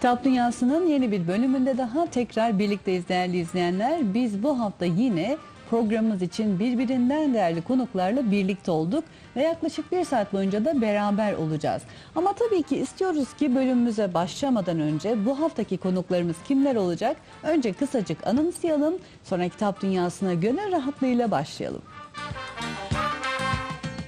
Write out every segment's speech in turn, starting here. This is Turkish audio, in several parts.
Kitap Dünyası'nın yeni bir bölümünde daha tekrar birlikteyiz değerli izleyenler. Biz bu hafta yine programımız için birbirinden değerli konuklarla birlikte olduk ve yaklaşık bir saat boyunca da beraber olacağız. Ama tabii ki istiyoruz ki bölümümüze başlamadan önce bu haftaki konuklarımız kimler olacak? Önce kısacık anımsayalım, sonra Kitap Dünyası'na gönül rahatlığıyla başlayalım.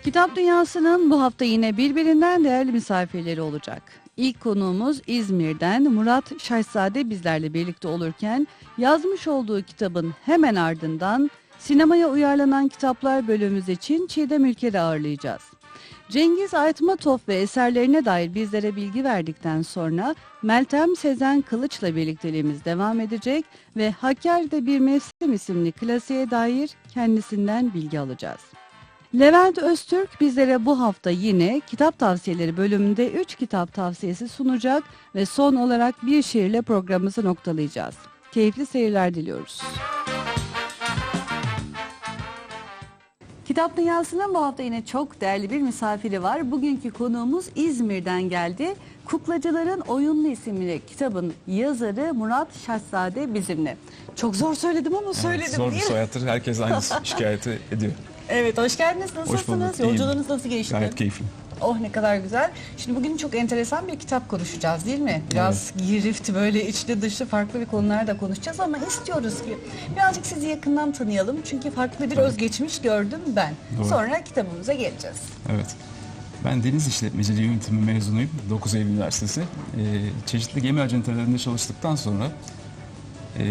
Kitap Dünyası'nın bu hafta yine birbirinden değerli misafirleri olacak. İlk konuğumuz İzmir'den Murat Şahzade bizlerle birlikte olurken yazmış olduğu kitabın hemen ardından sinemaya uyarlanan kitaplar bölümümüz için Çiğdem Ülker'i ağırlayacağız. Cengiz Aytmatov ve eserlerine dair bizlere bilgi verdikten sonra Meltem Sezen Kılıç'la birlikteliğimiz devam edecek ve Hakkari'de bir mevsim isimli klasiğe dair kendisinden bilgi alacağız. Levent Öztürk bizlere bu hafta yine kitap tavsiyeleri bölümünde 3 kitap tavsiyesi sunacak ve son olarak bir şiirle programımızı noktalayacağız. Keyifli seyirler diliyoruz. Kitap Dünyası'nın bu hafta yine çok değerli bir misafiri var. Bugünkü konuğumuz İzmir'den geldi. Kuklacıların Oyunlu isimli kitabın yazarı Murat Şahzade bizimle. Çok zor söyledim ama söyledim Zor bir değil mi? soyattır. Herkes aynı şikayeti ediyor. Evet hoş geldiniz. Hoş Nasılsınız? bulduk. iyiyim. Yolculuğunuz nasıl geçti? Gayet keyifli. Oh ne kadar güzel. Şimdi bugün çok enteresan bir kitap konuşacağız değil mi? Biraz girift böyle içli dışlı farklı bir konular da konuşacağız ama istiyoruz ki birazcık sizi yakından tanıyalım. Çünkü farklı bir özgeçmiş gördüm ben. Doğru. Sonra kitabımıza geleceğiz. Evet. Ben deniz işletmeciliği yönetimi mezunuyum. 9 Eylül Üniversitesi. Ee, çeşitli gemi acentelerinde çalıştıktan sonra e,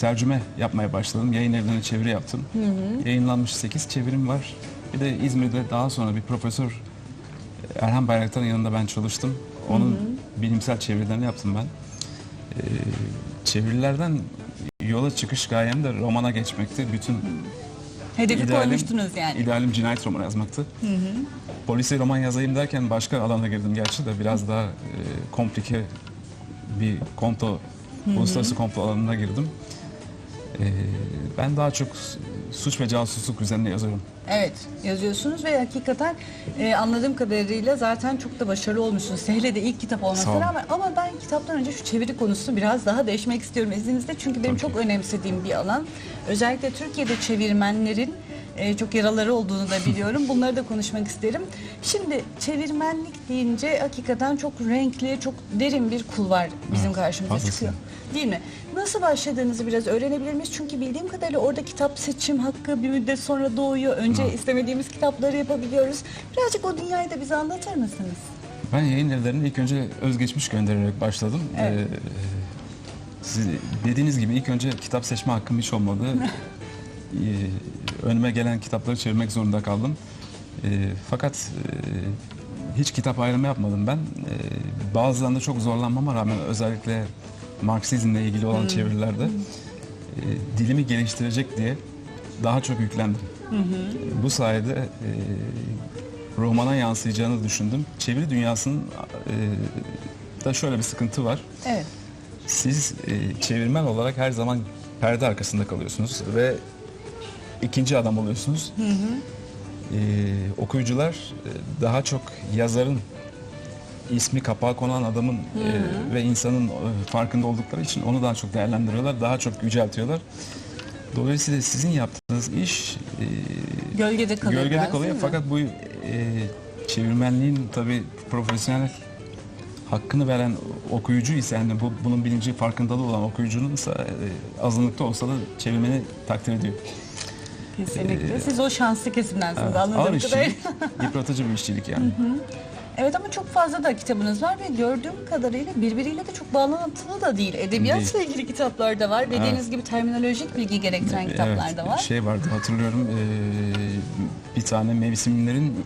tercüme yapmaya başladım. Yayın evlerine çeviri yaptım. Yayınlanmış 8 çevirim var. Bir de İzmir'de daha sonra bir profesör Erhan Bayraktar'ın yanında ben çalıştım. Onun bilimsel çevirilerini yaptım ben. Ee, çevirilerden yola çıkış gayem de romana geçmekti. Bütün Hedefi İdealim- koymuştunuz yani. İdealim cinayet romanı yazmaktı. Polisi roman yazayım derken başka alana girdim gerçi de biraz daha e, komplike bir konto, uluslararası komplo alanına girdim. E, ben daha çok suç ve casusluk üzerine yazıyorum. Evet yazıyorsunuz ve hakikaten e, anladığım kadarıyla zaten çok da başarılı olmuşsunuz. Hele de ilk kitap Sağ olmasına olun. rağmen ama ben kitaptan önce şu çeviri konusunu biraz daha değişmek istiyorum izninizle. Çünkü benim Tabii çok önemsediğim bir alan. Özellikle Türkiye'de çevirmenlerin e, çok yaraları olduğunu da biliyorum. Bunları da konuşmak isterim. Şimdi çevirmenlik deyince hakikaten çok renkli, çok derin bir kul var bizim Evet, karşımıza haklısın. çıkıyor. Değil mi? Nasıl başladığınızı biraz öğrenebilir miyiz? Çünkü bildiğim kadarıyla orada kitap seçim hakkı bir müddet sonra doğuyor. Önce istemediğimiz kitapları yapabiliyoruz. Birazcık o dünyayı da bize anlatır mısınız? Ben yayın evlerine ilk önce özgeçmiş göndererek başladım. Evet. E, siz dediğiniz gibi ilk önce kitap seçme hakkım hiç olmadı. E, önüme gelen kitapları çevirmek zorunda kaldım. E, fakat e, hiç kitap ayrımı yapmadım ben. E, bazılarında çok zorlanmama rağmen özellikle Marksizmle ilgili olan çevirilerde e, dilimi geliştirecek diye daha çok yüklendim. Bu sayede e, romana yansıyacağını düşündüm. Çeviri dünyasının e, da şöyle bir sıkıntı var. Evet. Siz e, çevirmen olarak her zaman perde arkasında kalıyorsunuz ve ikinci adam oluyorsunuz. E, okuyucular e, daha çok yazarın ismi kapağı konan adamın e, ve insanın e, farkında oldukları için onu daha çok değerlendiriyorlar, daha çok yüceltiyorlar. Dolayısıyla sizin yaptığınız iş e, Gölgede kalıyor Gölgede kalıyor fakat bu e, çevirmenliğin tabii profesyonel hakkını veren okuyucu ise yani bu, bunun bilinci farkındalığı olan okuyucunun ise e, azınlıkta olsa da çevirmeni takdir ediyor. Kesinlikle. Siz o şanslı kesimdensiniz Evet, anladığım ağır kadarıyla. işçilik, yıpratıcı bir işçilik yani. Evet ama çok fazla da kitabınız var ve gördüğüm kadarıyla birbiriyle de çok bağlantılı da değil. Edebiyatla ilgili kitaplar da var. Dediğiniz gibi terminolojik bilgi gerektiren kitaplar Evet, da var. Şey vardı hatırlıyorum e, bir tane mevsimlerin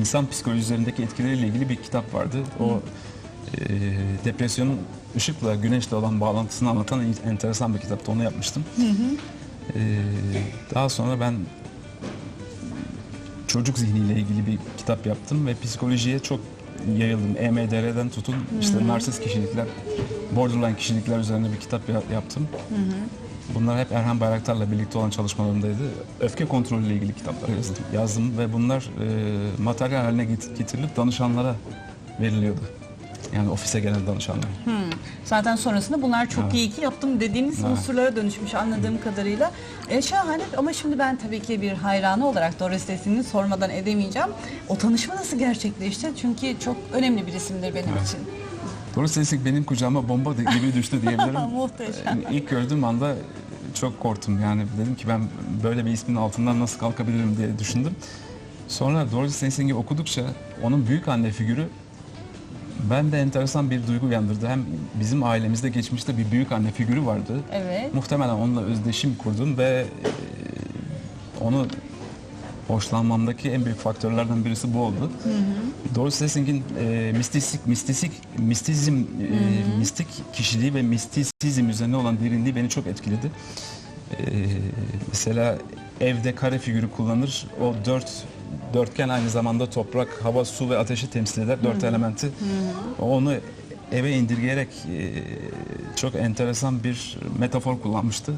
insan psikolojilerindeki etkileriyle ilgili bir kitap vardı. O e, depresyonun ışıkla güneşle olan bağlantısını anlatan en- enteresan bir kitaptı. Onu yapmıştım. E, daha sonra ben çocuk zihniyle ilgili bir kitap yaptım ve psikolojiye çok yayıldım. EMDR'den tutun işte narsist kişilikler, borderline kişilikler üzerine bir kitap ya- yaptım. Bunlar hep Erhan Bayraktar'la birlikte olan çalışmalarımdaydı. Öfke kontrolüyle ilgili kitaplar yazdım, yazdım ve bunlar e, materyal haline get- getirilip danışanlara veriliyordu. Yani ofise gelen danışanlar. Zaten sonrasında bunlar çok Evet. iyi ki yaptım dediğiniz Evet. unsurlara dönüşmüş anladığım kadarıyla. E, şahane ama şimdi ben tabii ki bir hayranı olarak Doris Day'sini sormadan edemeyeceğim. O tanışma nasıl gerçekleşti? Çünkü çok önemli bir isimdir benim için. Doris Lessing benim kucağıma bomba gibi düştü diyebilirim. Muhteşem. İlk gördüğüm anda çok korktum. Yani dedim ki ben böyle bir ismin altından nasıl kalkabilirim diye düşündüm. Sonra Doris Lessing'i okudukça onun büyük anne figürü ben de enteresan bir duygu uyandırdı. Hem bizim ailemizde geçmişte bir büyük anne figürü vardı. Evet. Muhtemelen onunla özdeşim kurdum ve e, onu hoşlanmamdaki en büyük faktörlerden birisi bu oldu. Doris Lessing'in e, mistisik, mistisik, mistizm, e, mistik kişiliği ve mistisizm üzerine olan derinliği beni çok etkiledi. E, mesela evde kare figürü kullanır. O dört dörtgen aynı zamanda toprak, hava, su ve ateşi temsil eder. Dört elementi. Onu eve indirgeyerek e, çok enteresan bir metafor kullanmıştı.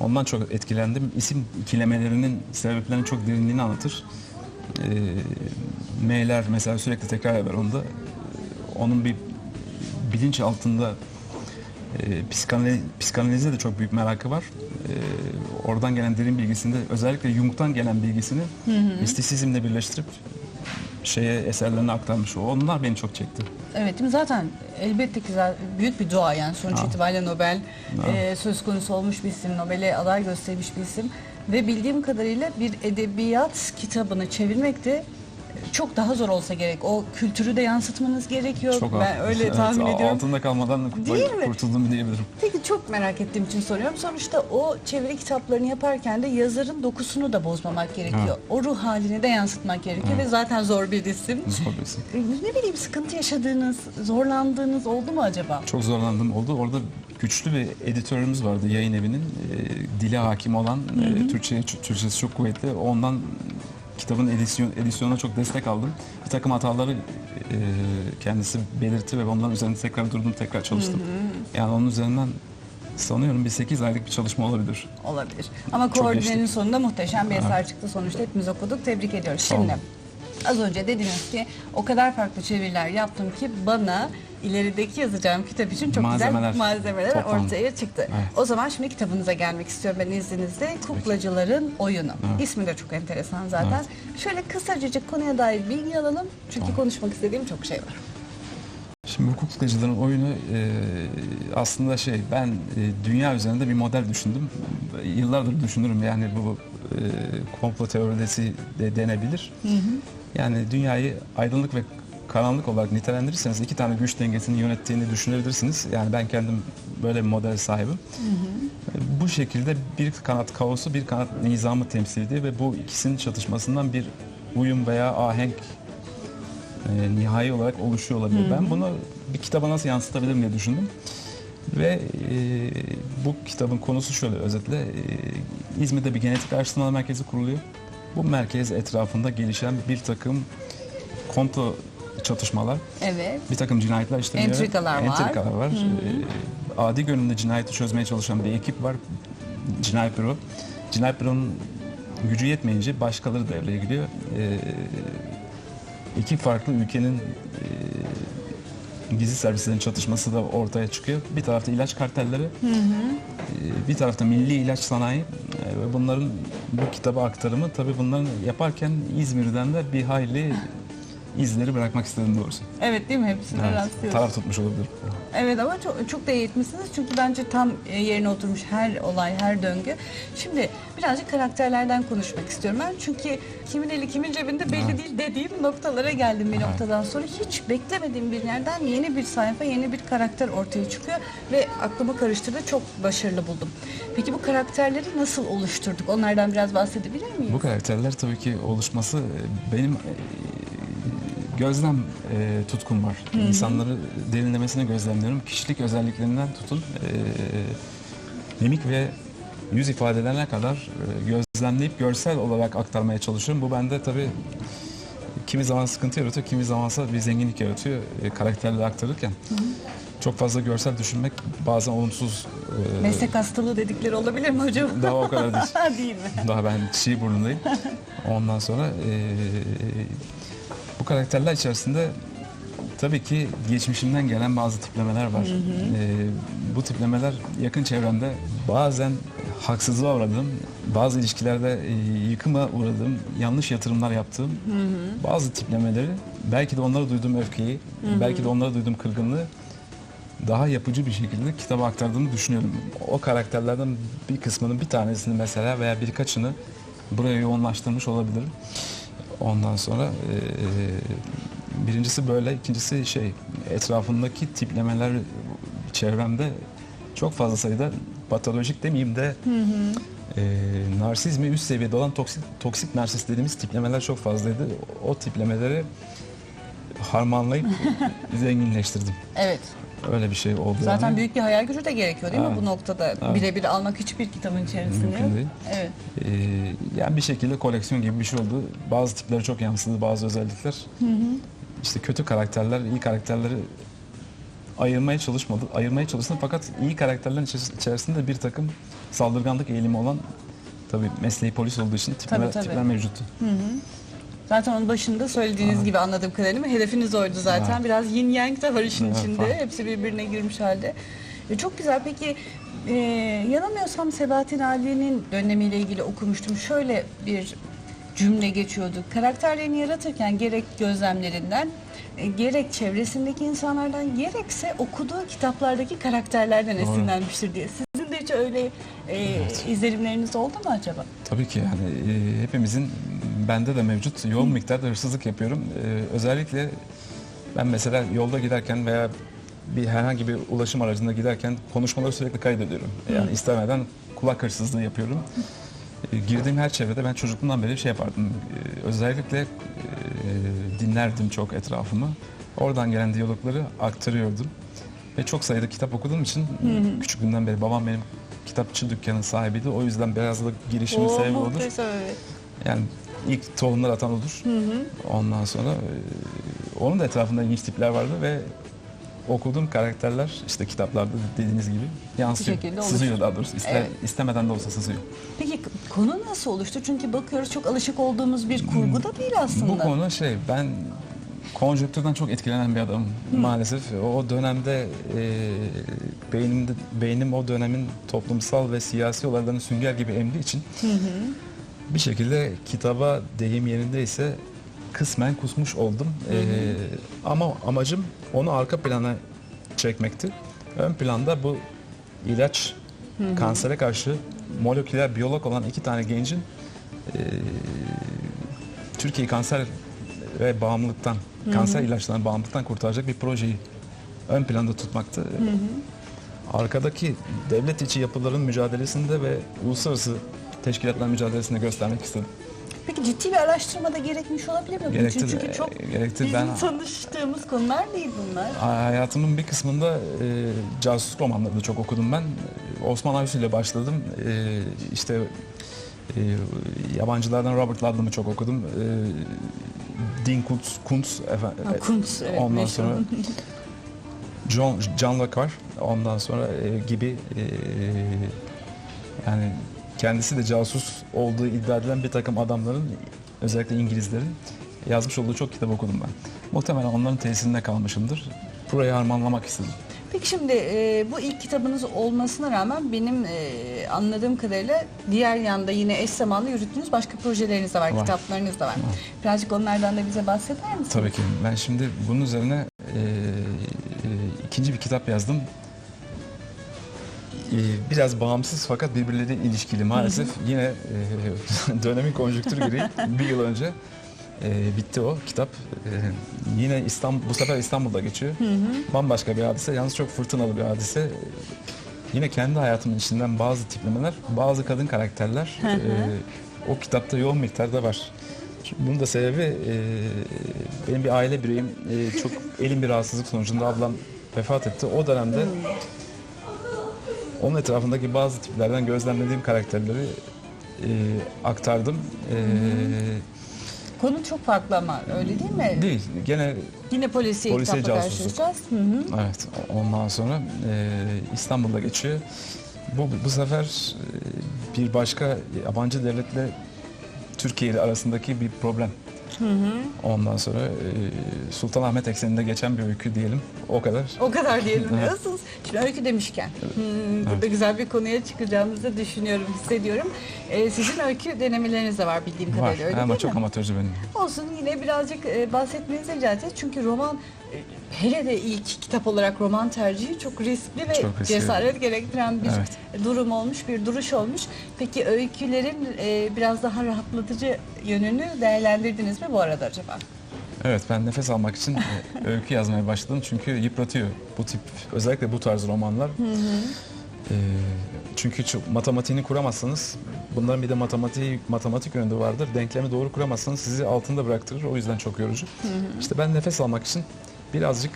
Ondan çok etkilendim. İsim ikilemelerinin sebeplerinin çok derinliğini anlatır. E, M'ler mesela sürekli tekrar eder onda. Onun bir bilinç altında e, psikanaliz, psikanalize de çok büyük merakı var. E, oradan gelen derin bilgisini, özellikle Jung'tan gelen bilgisini mistisizmle birleştirip şeye eserlerine aktarmış. Onlar beni çok çekti. Evet değil mi? Zaten elbette ki zaten büyük bir dua yani sonuç Ha. itibariyle Nobel Ha. e, söz konusu olmuş bir isim, Nobel'e aday göstermiş bir isim ve bildiğim kadarıyla bir edebiyat kitabını çevirmek de çok daha zor olsa gerek. O kültürü de yansıtmanız gerekiyor. Çok ben ağır. öyle Evet, tahmin ediyorum. Altında kalmadan Değil mi? kurtuldum diyebilirim. Peki çok merak ettiğim için soruyorum. Sonuçta o çeviri kitaplarını yaparken de yazarın dokusunu da bozmamak gerekiyor. Evet. O ruh halini de yansıtmak gerekiyor ve zaten zor bir isim. Zor bir isim. E, Ne bileyim sıkıntı yaşadığınız, zorlandığınız oldu mu acaba? Çok zorlandım oldu. Orada güçlü bir editörümüz vardı yayın evinin. E, dile hakim olan, e, Türkçe, Türkçesi çok kuvvetli. Ondan kitabın edisyon, edisyonuna çok destek aldım. Bir takım hataları e, kendisi belirtti ve onların üzerinde tekrar durdum, tekrar çalıştım. Yani onun üzerinden sanıyorum bir 8 aylık bir çalışma olabilir. Olabilir. Ama Çok koordinenin sonunda muhteşem bir eser çıktı. Sonuçta hepimiz okuduk. Tebrik ediyoruz. Şimdi az önce dediniz ki o kadar farklı çeviriler yaptım ki bana ilerideki yazacağım kitap için çok Malzemeler güzel malzemeler toplandı. ortaya çıktı. Evet. O zaman şimdi kitabınıza gelmek istiyorum ben izninizle. Kuklacıların Oyunu. Evet. İsmi de çok enteresan zaten. Şöyle kısacık konuya dair bilgi alalım. Çünkü konuşmak istediğim çok şey var. Şimdi hukuk kukacıların oyunu e, aslında şey ben e, dünya üzerinde bir model düşündüm. Yıllardır düşünürüm yani bu e, komplo teorisi de denebilir. Yani dünyayı aydınlık ve karanlık olarak nitelendirirseniz iki tane güç dengesini yönettiğini düşünebilirsiniz. Yani ben kendim böyle bir model sahibim. E, Bu şekilde bir kanat kaosu, bir kanat nizamı temsil ediyor ve bu ikisinin çatışmasından bir uyum veya ahenk e, nihai olarak oluşuyor olabilir. Ben bunu bir kitaba nasıl yansıtabilirim diye düşündüm. Ve e, bu kitabın konusu şöyle özetle. e, İzmir'de bir genetik araştırmalar merkezi kuruluyor. Bu merkez etrafında gelişen bir takım komplo çatışmalar, Evet. bir takım cinayetler işleniyor. Entrikalar var. Entrikalar var. E, adi görünümde cinayeti çözmeye çalışan bir ekip var. Cinayet büro. Cinayet büronun gücü yetmeyince başkaları devreye giriyor. E, iki farklı ülkenin e, gizli servislerin çatışması da ortaya çıkıyor. Bir tarafta ilaç kartelleri, e, bir tarafta milli ilaç sanayi e, ve bunların bu kitaba aktarımı tabii bunların yaparken İzmir'den de bir hayli izleri bırakmak istedim doğrusu. Evet değil mi? Hepsine Evet, rastlıyoruz. taraf tutmuş olabilir. Evet ama çok, çok da iyi etmişsiniz çünkü bence tam e, yerine oturmuş her olay, her döngü. Şimdi birazcık karakterlerden konuşmak istiyorum ben. Çünkü kimin eli kimin cebinde belli Evet. değil dediğim noktalara geldim bir noktadan sonra. Hiç beklemediğim bir yerden yeni bir sayfa, yeni bir karakter ortaya çıkıyor ve aklımı karıştırdı. Çok başarılı buldum. Peki bu karakterleri nasıl oluşturduk? Onlardan biraz bahsedebilir miyiz? Bu karakterler tabii ki oluşması e, benim e, gözlem e, tutkum var. İnsanları derinlemesine gözlemliyorum. Kişilik özelliklerinden tutun e, mimik ve yüz ifadelerine kadar e, gözlemleyip görsel olarak aktarmaya çalışıyorum. Bu bende tabii kimi zaman sıkıntı yaratıyor, kimi zamansa bir zenginlik yaratıyor e, karakterleri aktarırken. Çok fazla görsel düşünmek bazen olumsuz e, Meslek hastalığı dedikleri olabilir mi hocam? daha o kadar değil. değil mi? Daha ben çiğ burnundayım. Ondan sonra eee, bu karakterler içerisinde Tabii ki geçmişimden gelen bazı tiplemeler var. Ee, bu tiplemeler yakın çevremde bazen haksızlığa uğradım, bazı ilişkilerde e, yıkıma uğradım, yanlış yatırımlar yaptığım bazı tiplemeleri, belki de onlara duyduğum öfkeyi, belki de onlara duyduğum kırgınlığı daha yapıcı bir şekilde kitaba aktardığımı düşünüyorum. O karakterlerden bir kısmının bir tanesini mesela veya birkaçını buraya yoğunlaştırmış olabilirim. Ondan sonra e, birincisi böyle, ikincisi şey etrafındaki tiplemeler çevremde çok fazla sayıda patolojik demeyeyim de e, narsizmi üst seviyede olan toksik, toksik narsist dediğimiz tiplemeler çok fazlaydı. O tiplemeleri harmanlayıp zenginleştirdim. Evet. Öyle bir şey oldu Zaten yani. büyük bir hayal gücü de gerekiyor değil mi Evet. bu noktada? Evet. Birebir almak hiçbir kitabın içerisinde Mümkün değil. Evet. Ee, yani bir şekilde koleksiyon gibi bir şey oldu. Bazı tipleri çok yansıdı, bazı özellikler. İşte kötü karakterler, iyi karakterleri ayırmaya çalışmadı. Ayırmaya çalıştım fakat iyi karakterlerin içeris- içerisinde bir takım saldırganlık eğilimi olan tabii mesleği polis olduğu için tipler, Tabii, tabii. tipler mevcuttu. Zaten onun başında söylediğiniz gibi anladığım kadarıyla hedefiniz oydu zaten. Evet. Biraz yin yang da var işin Evet, içinde. var. Hepsi birbirine girmiş halde. E, çok güzel. Peki e, yanılmıyorsam Sebahattin Ali'nin dönemiyle ilgili okumuştum. Şöyle bir cümle geçiyordu. Karakterlerini yaratırken gerek gözlemlerinden, e, gerek çevresindeki insanlardan, gerekse okuduğu kitaplardaki karakterlerden Doğru. esinlenmiştir diye. Sizin de hiç öyle e, izlenimleriniz oldu mu acaba? Tabii ki yani e, hepimizin bende de mevcut yoğun miktarda hırsızlık yapıyorum. E, özellikle ben mesela yolda giderken veya bir herhangi bir ulaşım aracında giderken konuşmaları sürekli kaydediyorum. Yani istemeden kulak hırsızlığı yapıyorum. E, girdiğim her çevrede ben çocukluğumdan beri şey yapardım. E, özellikle e, dinlerdim çok etrafımı. Oradan gelen diyalogları aktarıyordum. Ve çok sayıda kitap okuduğum için küçüklüğümden beri babam benim kitapçı dükkanın sahibiydi. O yüzden biraz da girişimin Oo, muhteşem, evet. Yani ilk tohumlar atan odur. Ondan sonra e, onun da etrafında ilginç tipler vardı ve okuduğum karakterler işte kitaplarda dediğiniz gibi yansıyor. şekilde Sızıyor daha doğrusu. İste- Evet. istemeden de olsa sızıyor. Peki konu nasıl oluştu? Çünkü bakıyoruz çok alışık olduğumuz bir kurgu da değil aslında. Bu konu şey ben konjonktürden çok etkilenen bir adamım maalesef. O dönemde e, beynimde, beynim o dönemin toplumsal ve siyasi olaylarını sünger gibi emdiği için bir şekilde kitaba deyim yerindeyse kısmen kusmuş oldum. E, ama amacım onu arka plana çekmekti. Ön planda bu ilaç kansere karşı moleküler biyolog olan iki tane gencin e, Türkiye'yi kanser ve bağımlılıktan, kanser ilaçlarından bağımlılıktan kurtaracak bir projeyi ön planda tutmaktı. Arkadaki devlet içi yapıların mücadelesinde ve uluslararası teşkilatlar mücadelesinde göstermek istedim. Peki ciddi bir araştırma da gerekmiş olabilir mi? Gerekti de- Çünkü çok gerekti. bizim Ben- tanıştığımız konular değil bunlar. Hayatımın bir kısmında e, casus romanları da çok okudum ben. E, Osman Aysu ile başladım. E, işte e, yabancılardan Robert Ludlum'u çok okudum. E, Dean Kuntz, Kuntz efendim, Ha, Kuntz, evet, ondan meşhur. sonra John, John Le Carre ondan sonra e, gibi e, yani kendisi de casus olduğu iddia edilen bir takım adamların özellikle İngilizlerin yazmış olduğu çok kitap okudum ben. Muhtemelen onların tesirinde kalmışımdır. Burayı harmanlamak istedim. Peki şimdi e, bu ilk kitabınız olmasına rağmen benim e, anladığım kadarıyla diğer yanda yine eş zamanlı yürüttüğünüz başka projeleriniz de var, Var. kitaplarınız da var. Birazcık onlardan da bize bahseder misiniz? Tabii ki. Ben şimdi bunun üzerine e, e, ikinci bir kitap yazdım. E, biraz bağımsız fakat birbirleriyle ilişkili maalesef. Yine e, dönemin konjüktürü gereği bir yıl önce e, bitti o kitap. E, yine İstanbul, bu sefer İstanbul'da geçiyor. Bambaşka bir hadise. Yalnız çok fırtınalı bir hadise. Yine kendi hayatımın içinden bazı tiplemeler, bazı kadın karakterler e, o kitapta yoğun miktarda var. Bunun da sebebi e, benim bir aile bireyim e, çok elin bir rahatsızlık sonucunda ablam vefat etti. O dönemde onun etrafındaki bazı tiplerden gözlemlediğim karakterleri e, aktardım. E, Konu çok farklı ama öyle değil mi? değil, gene Yine polisiye, Polisiye kitapla casusluk. karşılaşacağız. Hı hı. Evet, ondan sonra e, İstanbul'da geçiyor. Bu, bu sefer e, bir başka yabancı devletle Türkiye ile arasındaki bir problem. Ondan sonra e, Sultanahmet ekseninde geçen bir öykü diyelim. O kadar. O kadar diyelim Evet. diyorsunuz. Şimdi öykü demişken hmm, burada güzel bir konuya çıkacağımızı düşünüyorum, hissediyorum. Ee, sizin öykü denemeleriniz de var bildiğim Var kadarıyla öyle ama değil çok mi? amatörce benim. Olsun yine birazcık e, bahsetmenizi rica edeceğiz. Çünkü roman hele de ilk kitap olarak roman tercihi çok riskli ve Çok riskli. cesaret gerektiren bir Evet. durum olmuş, bir duruş olmuş. Peki öykülerin e, biraz daha rahatlatıcı yönünü değerlendirdiniz mi bu arada acaba? Evet ben nefes almak için e, öykü yazmaya başladım çünkü yıpratıyor bu tip özellikle bu tarz romanlar. E, çünkü çok matematiğini kuramazsanız bunların bir de matematiği matematik yönünde vardır. Denklemi doğru kuramazsanız sizi altında bıraktırır. O yüzden çok yorucu. İşte ben nefes almak için birazcık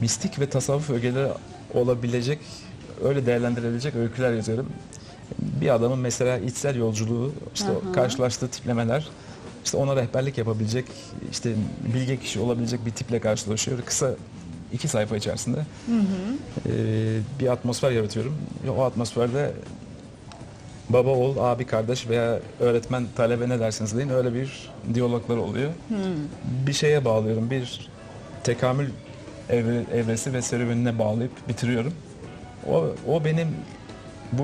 mistik ve tasavvuf ögeleri olabilecek, öyle değerlendirebilecek öyküler yazıyorum. Bir adamın mesela içsel yolculuğu, işte o karşılaştığı tiplemeler, işte ona rehberlik yapabilecek, işte bilge kişi olabilecek bir tiple karşılaşıyor. Kısa iki sayfa içerisinde ee, bir atmosfer yaratıyorum. O atmosferde baba, oğul, abi, kardeş veya öğretmen, talebe ne derseniz deyin öyle bir diyaloglar oluyor. Bir şeye bağlıyorum, bir tekamül evre, evresi ve serüvenine bağlayıp bitiriyorum. O, o benim bu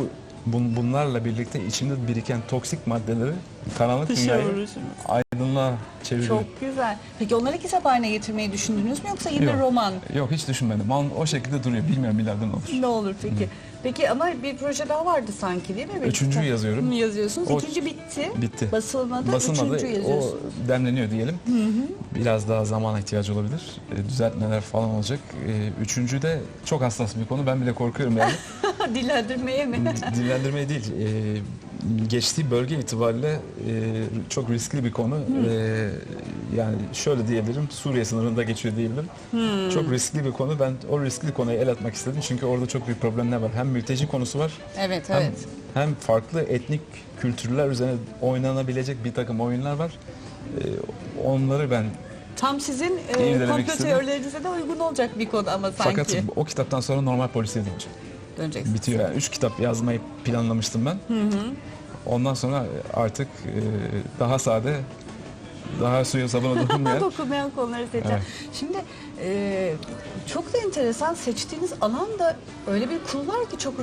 bun- bunlarla birlikte içimde biriken toksik maddeleri karanlık dünyayı aydınlığa çeviriyor. Çok güzel. Peki onları kitap haline getirmeyi düşündünüz mü yoksa yine Yok. roman? Yok hiç düşünmedim. O, o şekilde duruyor. Bilmiyorum ileride ne olur. Ne olur peki? Peki ama bir proje daha vardı sanki değil mi? Bir Üçüncüyü kitap- yazıyorum. Hı, Yazıyorsunuz. O- İkinci bitti. Bitti. Basılmadı. Basılmadı. Üçüncü O yazıyorsunuz. demleniyor diyelim. Biraz daha zamana ihtiyacı olabilir. E, düzeltmeler falan olacak. E, üçüncü de çok hassas bir konu. Ben bile korkuyorum yani. Dillendirmeye mi? D- Dillendirmeye değil. E, geçtiği bölge itibariyle e, çok riskli bir konu. E, yani şöyle diyebilirim. Suriye sınırında geçiyor diyebilirim. Çok riskli bir konu. Ben o riskli konuya el atmak istedim. Çünkü orada çok büyük problemler var. Hem mülteci konusu var. evet Hem, evet. hem farklı etnik kültürler üzerine oynanabilecek bir takım oyunlar var. Ee, onları ben Tam sizin e, komplo teorilerinize de uygun olacak bir konu ama sanki. fakat o kitaptan sonra normal polisiye döneceğim. Döneceksiniz. Bitiyor yani. Üç kitap yazmayı planlamıştım ben. Ondan sonra artık e, daha sade, daha suya sabuna dokunmayan Dokunmayan konuları seçeceğim. Şimdi e, çok da enteresan seçtiğiniz alan da öyle bir kulvar ki çok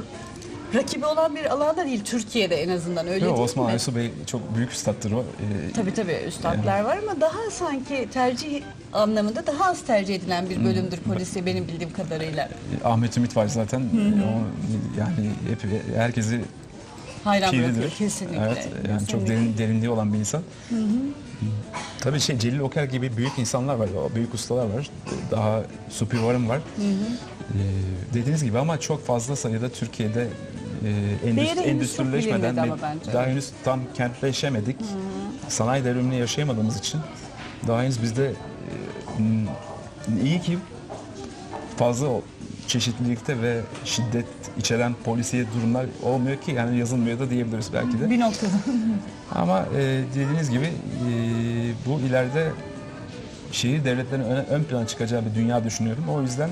rakibi olan bir alanda değil Türkiye'de en azından öyle Yok, değil Osman mi? Aysu Bey çok büyük üstattır o. Ee, Tabii tabii üstadlar var ama daha sanki tercih anlamında daha az tercih edilen bir bölümdür polisiye benim bildiğim kadarıyla. Ahmet Ümit var zaten. O, yani hep herkesi Hayran bırakıyor piridir. kesinlikle. Evet, yani çok kesinlikle. derin, derinliği olan bir insan. Tabii şey Celil Oker gibi büyük insanlar var, büyük ustalar var. Daha Supi Varım var. Ee, dediğiniz gibi ama çok fazla sayıda Türkiye'de e, endüstri, Değeri henüz çok endüstrileşmeden bilinmedi ama bence. daha henüz tam kentleşemedik. Sanayi devrimini yaşayamadığımız için daha henüz bizde e, m- iyi ki fazla o çeşitlilikte ve şiddet içeren polisiye durumlar olmuyor ki yani yazılmıyor da diyebiliriz belki de. Bir noktada. Ama e, dediğiniz gibi e, bu ileride şehir devletlerinin öne, ön plana çıkacağı bir dünya düşünüyorum. O yüzden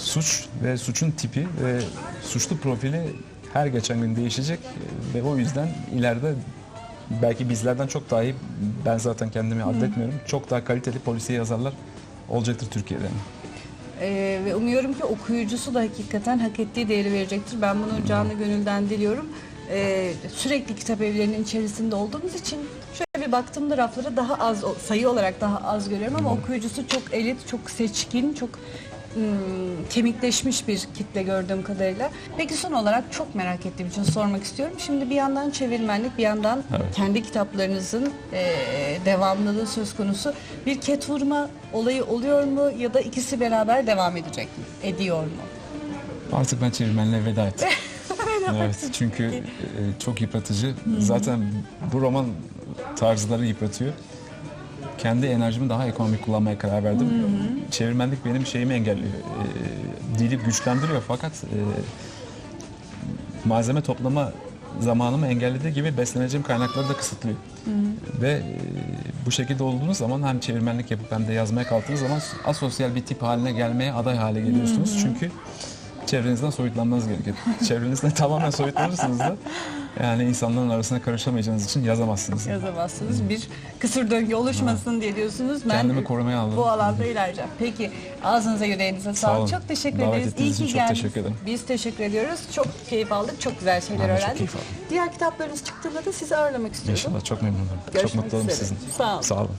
suç ve suçun tipi ve suçlu profili her geçen gün değişecek ve o yüzden ileride belki bizlerden çok daha iyi ben zaten kendimi addetmiyorum. Çok daha kaliteli polisiye yazarlar olacaktır Türkiye'de. Ee, ve umuyorum ki okuyucusu da hakikaten hak ettiği değeri verecektir. Ben bunu canlı gönülden diliyorum. Ee, sürekli kitap evlerinin içerisinde olduğumuz için şöyle bir baktığımda raflara daha az sayı olarak daha az görüyorum ama okuyucusu çok elit, çok seçkin, çok ım, kemikleşmiş bir kitle gördüğüm kadarıyla. Peki son olarak çok merak ettiğim için sormak istiyorum. Şimdi bir yandan çevirmenlik, bir yandan Evet. kendi kitaplarınızın e, devamlılığı söz konusu. Bir ket vurma olayı oluyor mu ya da ikisi beraber devam edecek mi? Ediyor mu? Artık ben çevirmenliğe veda ettim. evet çünkü e, çok yıpratıcı. Zaten bu roman tarzları yıpratıyor. Kendi enerjimi daha ekonomik kullanmaya karar verdim. Çevirmenlik benim şeyimi engelliyor. E, dili güçlendiriyor fakat e, malzeme toplama zamanımı engellediği gibi besleneceğim kaynakları da kısıtlıyor. Ve e, bu şekilde olduğunuz zaman hem çevirmenlik yapıp hem de yazmaya kalktığınız zaman asosyal bir tip haline gelmeye aday hale geliyorsunuz. Çünkü çevrenizden soyutlanmanız gerekiyor. Çevrenizden tamamen soyutlanırsınız da Yani insanların arasına karışamayacağınız için yazamazsınız. Yazamazsınız. Bir kısır döngü oluşmasın diye diyorsunuz. Ben Kendimi korumaya aldım. Bu alanda ilerleyeceğim. Peki ağzınıza yüreğinize Sağ sağlık. olun. Çok teşekkür Davet ederiz. ettiğiniz için ki çok geldiniz. teşekkür ederim. Biz teşekkür ediyoruz. Çok keyif aldık. Çok güzel şeyler Ben de çok öğrendik. keyif aldım. Diğer kitaplarınız çıktığında da sizi ağırlamak istiyorum. İnşallah çok memnun olurum. Görüşmek çok mutlu olurum üzere. sizin. Sağ olun. Sağ olun.